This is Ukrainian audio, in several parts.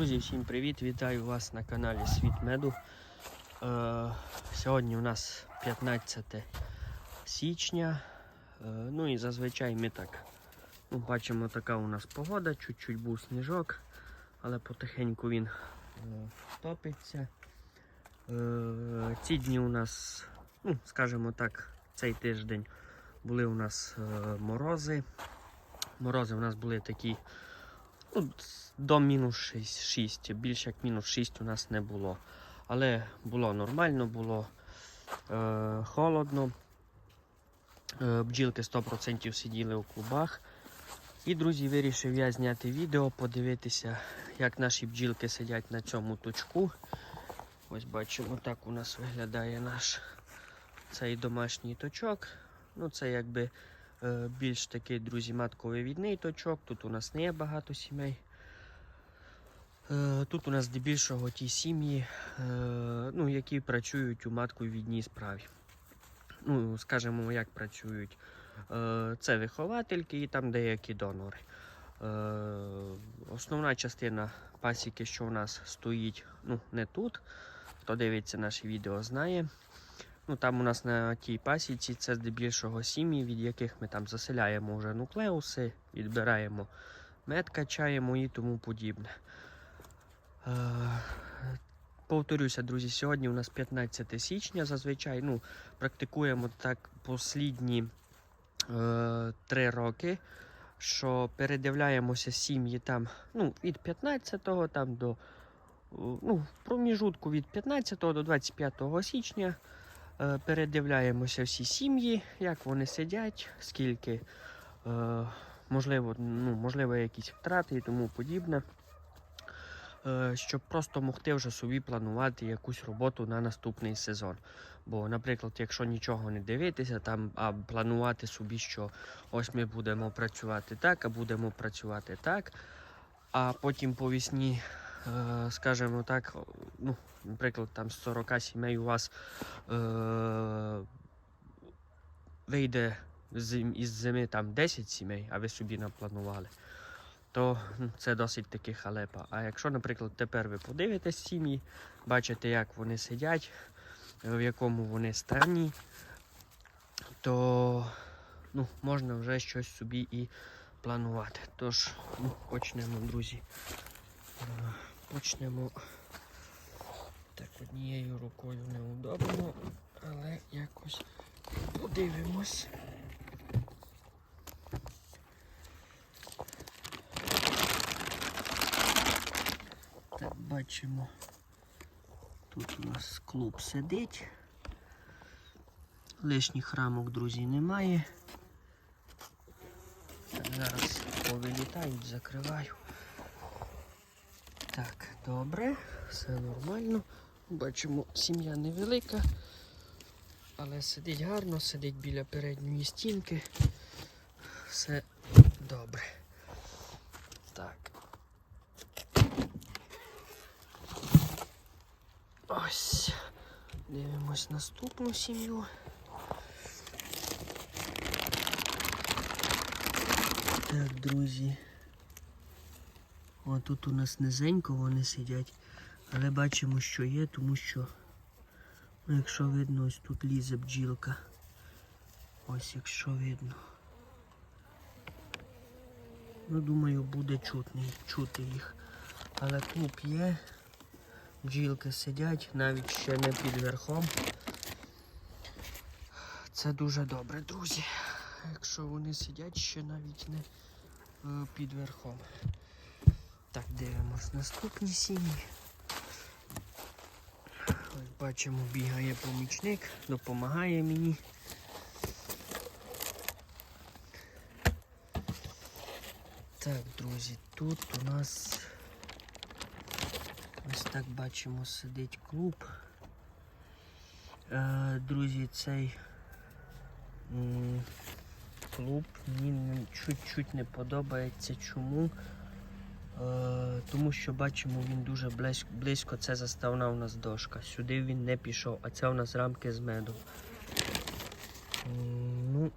Друзі, всім привіт! Вітаю вас на каналі Світ Меду. Е, сьогодні у нас 15 січня. Е, ну і зазвичай ми так ну, бачимо, така у нас погода, чуть-чуть був сніжок, але потихеньку він е, топиться. Е, ці дні у нас, ну, скажімо так, цей тиждень були у нас е, морози. Морози у нас були такі ну, до мінус 6, 6. Більше як мінус 6 у нас не було. Але було нормально, було е, холодно. Е, бджілки 100% сиділи у клубах. І, друзі, вирішив я зняти відео, подивитися, як наші бджілки сидять на цьому точку. Ось бачимо, так у нас виглядає наш цей домашній точок. Ну, це якби більш такий, друзі, матковивідний точок. Тут у нас не є багато сімей. Е, Тут у нас здебільшого ті сім'ї, е, ну, які працюють у матковідній справі. Ну, скажімо, як працюють. Е, Це виховательки і там деякі донори. Е, Основна частина пасіки, що у нас стоїть, ну, не тут. Хто дивиться наші відео, знає. Ну, Там у нас на тій пасіці це здебільшого сім'ї, від яких ми там заселяємо вже нуклеуси, відбираємо мед, качаємо і тому подібне. Е, Повторюся, друзі, сьогодні у нас 15 січня. Зазвичай ну, практикуємо так послідні е, три роки, що передивляємося сім'ї там ну, від 15 там, до ну, в проміжутку від 15 до 25 січня. Е, передивляємося всі сім'ї, як вони сидять, скільки, е, можливо, ну, можливо, якісь втрати і тому подібне. Е, щоб просто могти вже собі планувати якусь роботу на наступний сезон. Бо, наприклад, якщо нічого не дивитися, там, а планувати собі, що ось ми будемо працювати так, а будемо працювати так, а потім по весні, скажімо так, ну, наприклад, там з 40 сімей у вас е, вийде із зими там 10 сімей, а ви собі напланували то ну, це досить таки халепа. А якщо, наприклад, тепер ви подивитесь сім'ї, бачите, як вони сидять, е, в якому вони стані, то ну, можна вже щось собі і планувати. Тож, ну, почнемо, друзі. Почнемо так однією рукою неудобно, але якось подивимось. Так, бачимо. Тут у нас клуб сидить. Лишніх рамок, друзі, немає. Зараз повилітають, закриваю. Так, добре, все нормально. Бачимо, сім'я невелика, але сидить гарно, сидить біля передньої стінки. Все добре. Так. Ось. Дивимось наступну сім'ю. Так, друзі. О, тут у нас низенько вони сидять, але бачимо, що є, тому що, ну, якщо видно, ось тут лізе бджілка. Ось якщо видно. Ну, думаю, буде чутний, чути їх. Але клуб є. Бджілки сидять, навіть ще не під верхом. Це дуже добре, друзі. Якщо вони сидять ще навіть не е, під верхом. Так, дивимось наступні. Ось бачимо, бігає помічник, допомагає мені. Так, друзі, тут у нас Ось так бачимо, сидить клуб. Е, друзі, цей клуб мені чуть-чуть не подобається. Чому? Е, тому що бачимо, він дуже близько. Це заставна у нас дошка. Сюди він не пішов, а це у нас рамки з медом. Ну,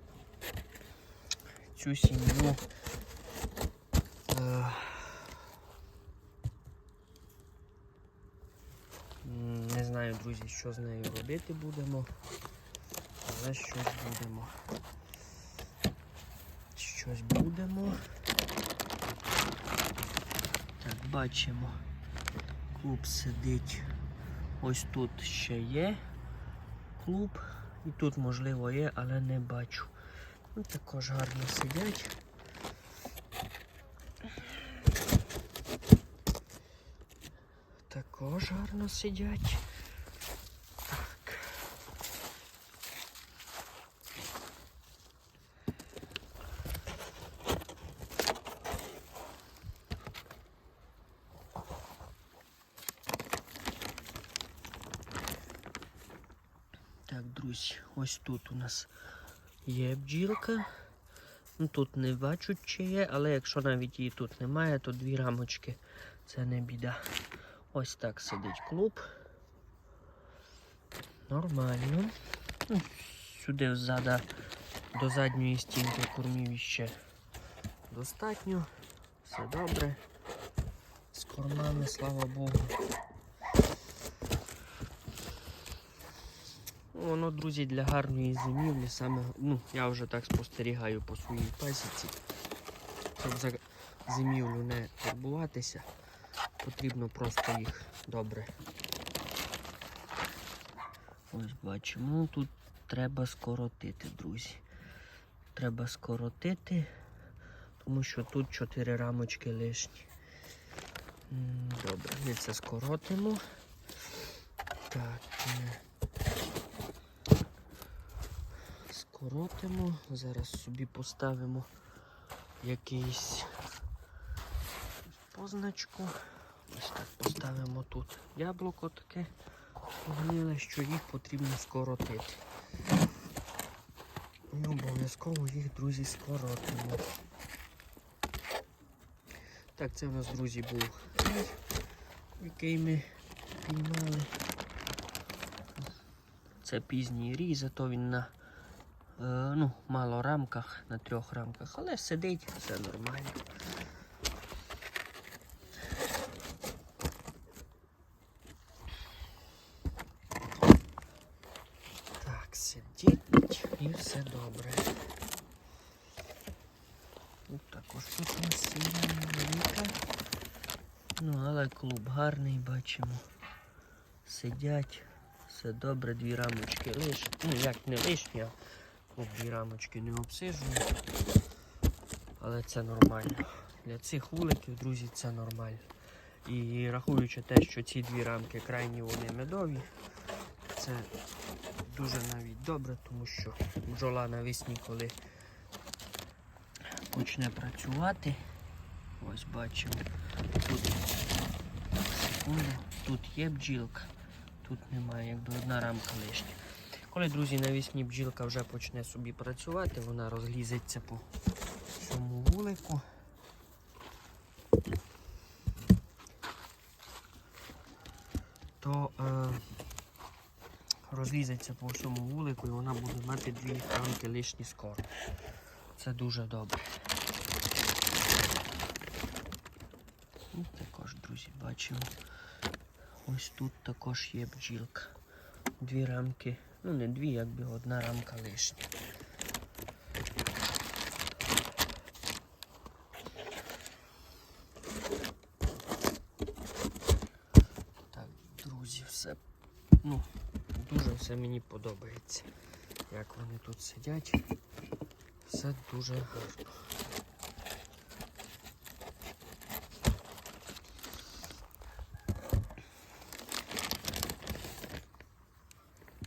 Цю сім'ю е, не знаю, друзі, що з нею робити будемо. Але щось будемо. Щось будемо. Бачимо. Клуб сидить. Ось тут ще є клуб. І тут, можливо, є, але не бачу. Ну, також гарно сидять. Також гарно сидять. Так. Друзі, ось тут у нас є бджілка. Ну, тут не бачу, чи є, але якщо навіть її тут немає, то дві рамочки це не біда. Ось так сидить клуб. Нормально. Ну, Сюди ззада до задньої стінки кормів ще достатньо. Все добре. З кормами, слава Богу. Воно, друзі, для гарної зимівлі саме, ну, я вже так спостерігаю по своїй пасіці. Щоб за зимівлю не турбуватися, потрібно просто їх добре. Ось бачимо, тут треба скоротити, друзі. Треба скоротити, тому що тут 4 рамочки лишні. Добре, ми це скоротимо. Так. е, скоротимо. Зараз собі поставимо якийсь позначку. Ось так поставимо тут яблуко таке гниле, що їх потрібно скоротити. І обов'язково їх, друзі, скоротимо. Так, це у нас, друзі, був рій, який ми піймали. Це пізній рій, зато він на ну, мало рамках, на трьох рамках, але сидить, все нормально. Так, сидить і все добре. Тут також тут у нас велика. Ну, але клуб гарний, бачимо. Сидять, все добре, дві рамочки лиш. Ну, як не лишні, а рамочки не обсижую. Але це нормально. Для цих вуликів, друзі, це нормально. І рахуючи те, що ці дві рамки крайні вони медові, це дуже навіть добре, тому що бджола навесні, коли почне працювати, ось бачимо, тут секунду, тут є бджілка, тут немає, якби одна рамка лишня. Коли, друзі, навесні бджілка вже почне собі працювати, вона розлізеться по всьому вулику. То е, розлізеться по всьому вулику і вона буде мати дві рамки лишні скоро. Це дуже добре. І також, друзі, бачимо. Ось тут також є бджілка. Дві рамки, ну не дві, якби одна рамка лишня. Так, друзі, все ну, дуже все мені подобається. Як вони тут сидять. Все дуже гарно.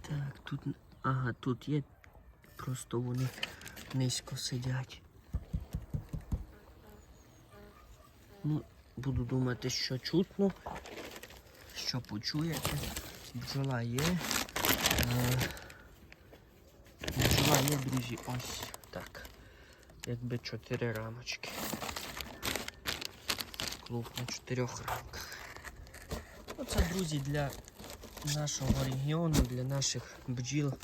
Так, тут. Ага, тут є. Просто вони низько сидять. Ну, буду думати, що чутно, що почуєте. Бджола є. Е, Бджола є, друзі, ось так. Якби чотири рамочки. Клуб на чотирьох рамках. Оце, друзі, для нашого регіону, для наших бджіл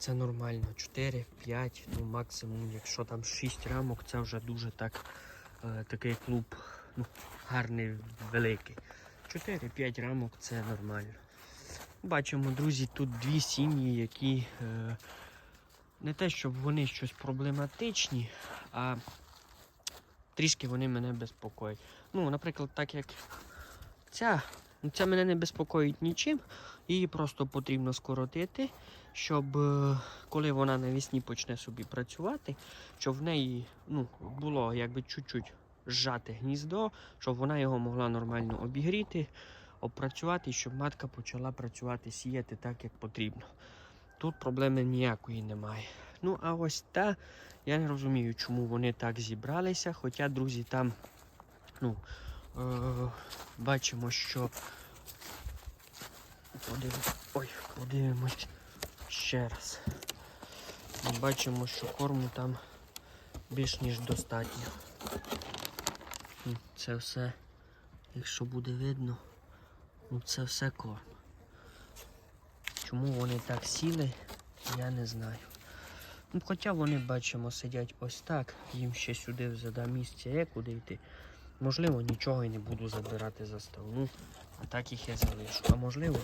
це нормально. 4-5, ну максимум, якщо там 6 рамок, це вже дуже так е, такий клуб ну, гарний, великий. 4-5 рамок це нормально. Бачимо, друзі, тут дві сім'ї, які е, не те, щоб вони щось проблематичні, а трішки вони мене безпокоять. Ну, наприклад, так як ця, ну, ця мене не безпокоїть нічим, її просто потрібно скоротити, щоб е, коли вона навесні почне собі працювати, щоб в неї ну, було якби чуть-чуть зжати гніздо, щоб вона його могла нормально обігріти, опрацювати, щоб матка почала працювати, сіяти так, як потрібно. Тут проблеми ніякої немає. Ну, а ось та, я не розумію, чому вони так зібралися. Хоча, друзі, там ну, е- бачимо, що. Подив... Ой, подивимось ще раз. Ми бачимо, що корму там більш ніж достатньо. Ну, Це все, якщо буде видно, ну це все корм. Чому вони так сіли, я не знаю. Ну, хоча вони бачимо, сидять ось так, їм ще сюди взада місця є куди йти. Можливо, нічого і не буду забирати заставну, а так їх я залишу. А можливо,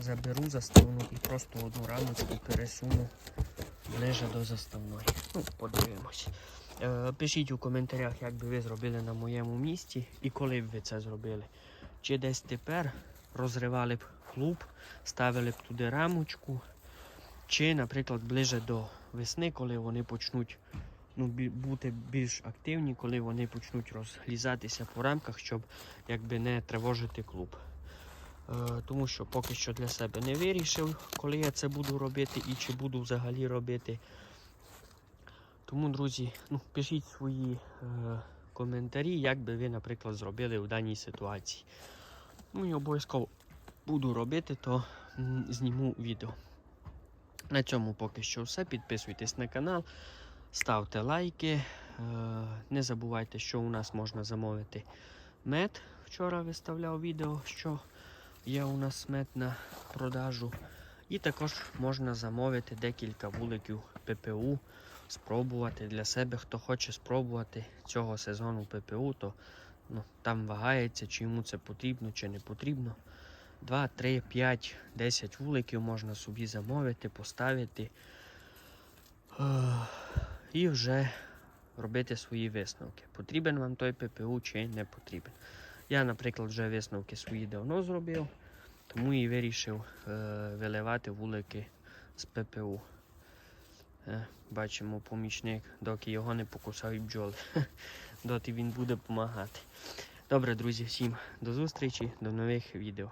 заберу заставну і просто одну рамочку пересуну ближе до заставної. Ну, подивимось. Е, пишіть у коментарях, як би ви зробили на моєму місці і коли б ви це зробили. Чи десь тепер розривали б клуб, ставили б туди рамочку, чи, наприклад, ближе до весни, коли вони почнуть ну, бути більш активні, коли вони почнуть розглізатися по рамках, щоб якби не тривожити клуб. Е, тому що поки що для себе не вирішив, коли я це буду робити і чи буду взагалі робити. Тому, друзі, ну, пишіть свої е, коментарі, як би ви, наприклад, зробили в даній ситуації. Ну і обов'язково буду робити, то м, зніму відео. На цьому поки що все. Підписуйтесь на канал, ставте лайки. Е, не забувайте, що у нас можна замовити мед. Вчора виставляв відео, що є у нас мед на продажу. І також можна замовити декілька вуликів ППУ, спробувати для себе. Хто хоче спробувати цього сезону ППУ, то ну, там вагається, чи йому це потрібно, чи не потрібно. 2, 3, 5, 10 вуликів можна собі замовити, поставити е, і вже робити свої висновки. Потрібен вам той ППУ чи не потрібен. Я, наприклад, вже висновки свої давно зробив, тому і вирішив е, виливати вулики з ППУ. Е, бачимо помічник, доки його не покусають бджоли. Доти він буде допомагати. Добре, друзі, всім до зустрічі, до нових відео.